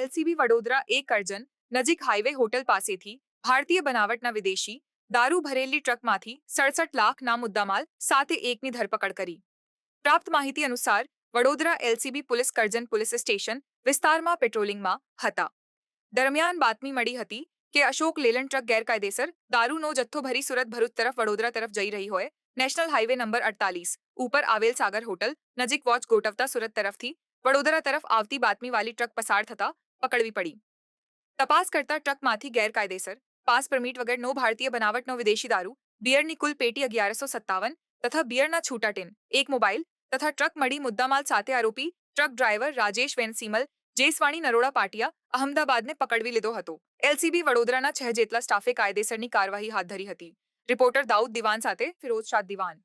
LCB Vadodara એક અર્જન, નજીક highway hotel પાસેથી ભારતીય બનાવટના વિદેશી દારૂ ભરેલી ટ્રકમાંથી સડસઠ લાખના મુદ્દામાલ સાથે એકની ધરપકડ કરી. પ્રાપ્ત માહિતી અનુસાર, Vadodara LCB police Karjan police station વિસ્તારમાં પેટ્રોલિંગમાં હતા. દરમિયાન બાતમી મળી હતી કે અશોક લેલન ટ્રક ગેરકાયદેસર દારૂનો જથ્થો ભરી સુરત ભરૂચ તરફ વડોદરા તરફ જઈ રહી હોય, નેશનલ હાઈવે નંબર અડતાલીસ, ઉપર આવેલ સાગર હોટલ, નજીક વોચ ગોઠવતા સુરત તરફથી વડોદરા તરફ આવતી બાતમીવાળી ટ્રક પસાર થતા પકડવી પડી. તપાસ કરતા ટ્રકમાંથી ગેરકાયદેસર, પાસ પરમિટ વગર નો ભારતીય બનાવટનો વિદેશી દારૂ, બિયરની કુલ પેટી અગિયારસો સત્તાવન તથા બિયરના છૂટા ટીન, એક મોબાઈલ તથા ટ્રક મળી મુદ્દામાલ સાથે આરોપી ટ્રક ડ્રાઈવર રાજેશ વેનસીમલ, જેસવાણી નરોડા પાટિયા અહમદાબાદને પકડવી લીધો હતો. એલસીબી વડોદરાના છ જેટલા સ્ટાફે કાયદેસરની કાર્યવાહી હાથ ધરી હતી. રિપોર્ટર દાઉદ દિવાન સાથે ફિરોઝ શાહ દિવાન.